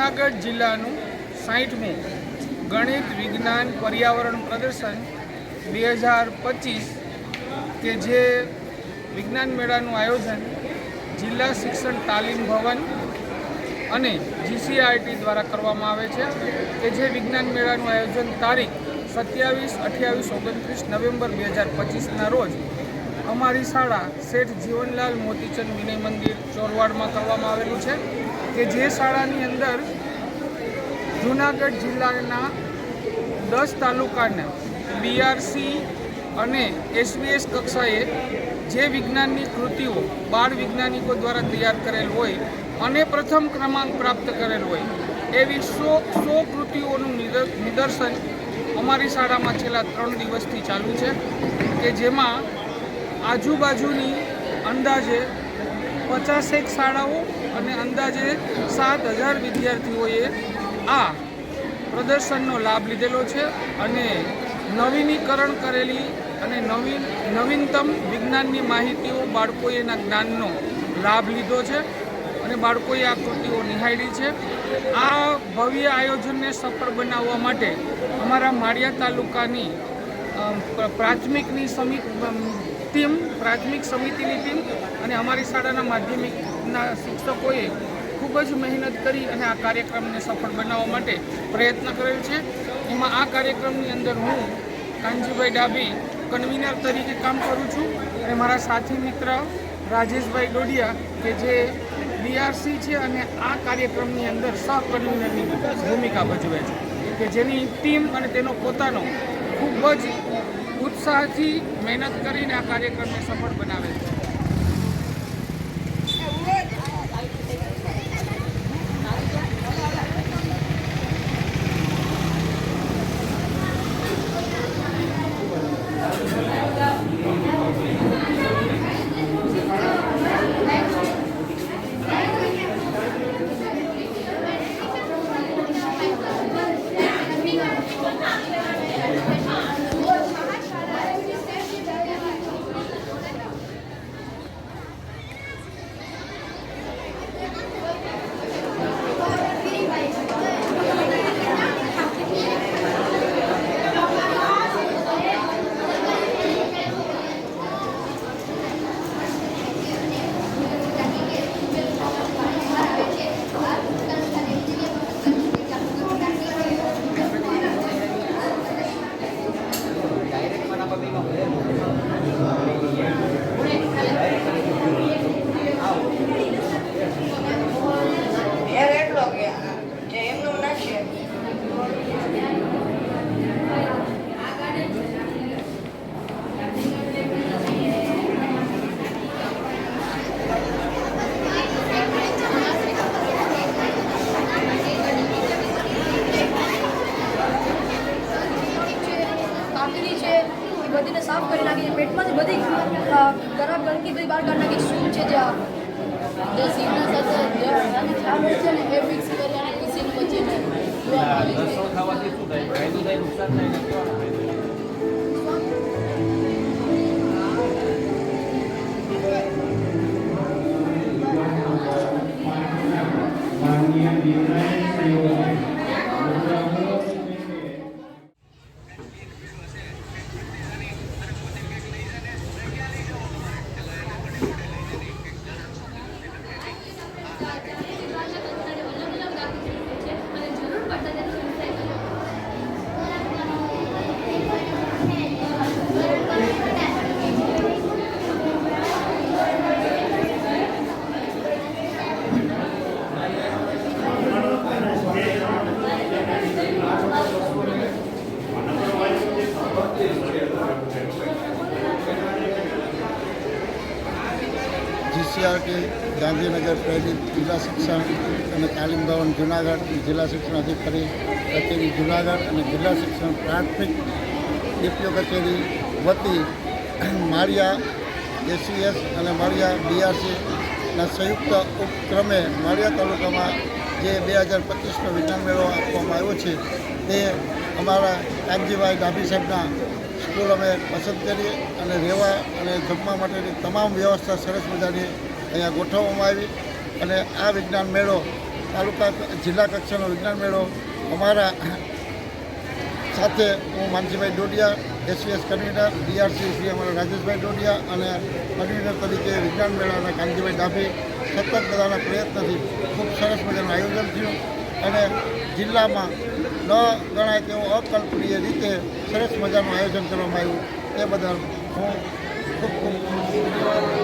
જૂનાગઢ જિલ્લાનું સાહીઠમું ગણિત વિજ્ઞાન પર્યાવરણ પ્રદર્શન બે હજાર પચીસ કે જે વિજ્ઞાન મેળાનું આયોજન જિલ્લા શિક્ષણ તાલીમ ભવન અને જીસીઆરટી દ્વારા કરવામાં આવે છે, કે જે વિજ્ઞાન મેળાનું આયોજન તારીખ સત્યાવીસ અઠ્યાવીસ ઓગણત્રીસ નવેમ્બર બે હજાર પચીસના રોજ અમારી શાળા શેઠ જીવનલાલ મોતીચંદ વિનય મંદિર ચોરવાડમાં કરવામાં આવેલું છે. કે જે શાળાની અંદર જૂનાગઢ જિલ્લાના દસ તાલુકાના બીઆરસી અને એસવીએસ કક્ષાએ જે વિજ્ઞાનની કૃતિઓ બાળ વૈજ્ઞાનિકો દ્વારા તૈયાર કરેલ હોય અને પ્રથમ ક્રમાંક પ્રાપ્ત કરેલ હોય, એવી સો સો કૃતિઓનું નિદર્શન અમારી શાળામાં છેલ્લા ત્રણ દિવસથી ચાલુ છે કે જેમાં આજુબાજુની અંદાજે પચાસેક શાળાઓ અને અંદાજે સાત હજાર વિદ્યાર્થીઓએ આ પ્રદર્શનનો લાભ લીધેલો છે અને નવીનીકરણ કરેલી અને નવીન નવીનતમ વિજ્ઞાનની માહિતીઓ બાળકોએ એના જ્ઞાનનો લાભ લીધો છે અને બાળકોએ આ કૃતિઓ નિહાળી છે. આ ભવ્ય આયોજનને સફળ બનાવવા માટે અમારા માળિયા તાલુકાની પ્રાથમિકની સમિત ટીમ, પ્રાથમિક સમિતિની ટીમ અને અમારી શાળાના માધ્યમિકના શિક્ષકોએ ખૂબ જ મહેનત કરી અને આ કાર્યક્રમને સફળ બનાવવા માટે પ્રયત્ન કરેલ છે. એમાં આ કાર્યક્રમની અંદર હું કાનજીભાઈ ડાબી કન્વીનર તરીકે કામ કરું છું અને મારા સાથી મિત્ર રાજેશભાઈ ડોડિયા કે જે બીઆરસી છે અને આ કાર્યક્રમની અંદર સહ કન્વીનરની ભૂમિકા ભજવે છે કે જેની ટીમ અને તેનો પોતાનો ખૂબ જ ઉત્સાહથી મહેનત કરીને આ કાર્યક્રમને સફળ બનાવે છે એર એટલો કે જે એમનું નાખીએ કાકડી છે એ બધીને સાફ કરી નાખી છે પેટમાંથી બધી અ, ખરાબ ગંદકી બધી બહાર કાઢી નાખી શું છે જે આ જે સીના સાથે જે હળગાની છાલ હોય છે ને એ મિક્સ કરી અને પીસીને પછી ને જોવામાં આવે છે ખાવાથી શું થાય ફાયદો થાય નુકસાન થાય ને કેવાનો ફાયદો જીસીઆરટી ગાંધીનગર પ્રેરિત જિલ્લા શિક્ષણ અને તાલીમ ભવન જુનાગઢ જિલ્લા શિક્ષણ અધિકારી કચેરી જુનાગઢ અને જિલ્લા શિક્ષણ પ્રાથમિક ડીપીઓ કચેરી વતી માળિયા એસીએસ અને માળિયા બીઆરસીના સંયુક્ત ઉપક્રમે માળિયા તાલુકામાં જે બે હજાર પચીસનો વિજ્ઞાન મેળો આપવામાં આવ્યો છે તે અમારા કાનજીભાઈ ડાભી સાહેબના સ્કૂલ અમે પસંદ કરી અને રહેવા અને જમવા માટેની તમામ વ્યવસ્થા સરસ મજાની અહીંયા ગોઠવવામાં આવી. અને આ વિજ્ઞાન મેળો, તાલુકા જિલ્લા કક્ષાનો વિજ્ઞાન મેળો અમારા સાથે હું Mansibhai Dodiya, SVS convener, DRC Shri અમારા રાજેશભાઈ ડોડિયા અને કન્વીનર તરીકે વિજ્ઞાન મેળાના કાનજીભાઈ ડાભી સતત બધાના પ્રયત્નથી ખૂબ સરસ મજાનું આયોજન થયું. અને જિલ્લામાં ન ગણાય તેવું અકલ્પનીય રીતે સરસ મજાનું આયોજન કરવામાં આવ્યું. એ બદલ હું ખૂબ ખૂબ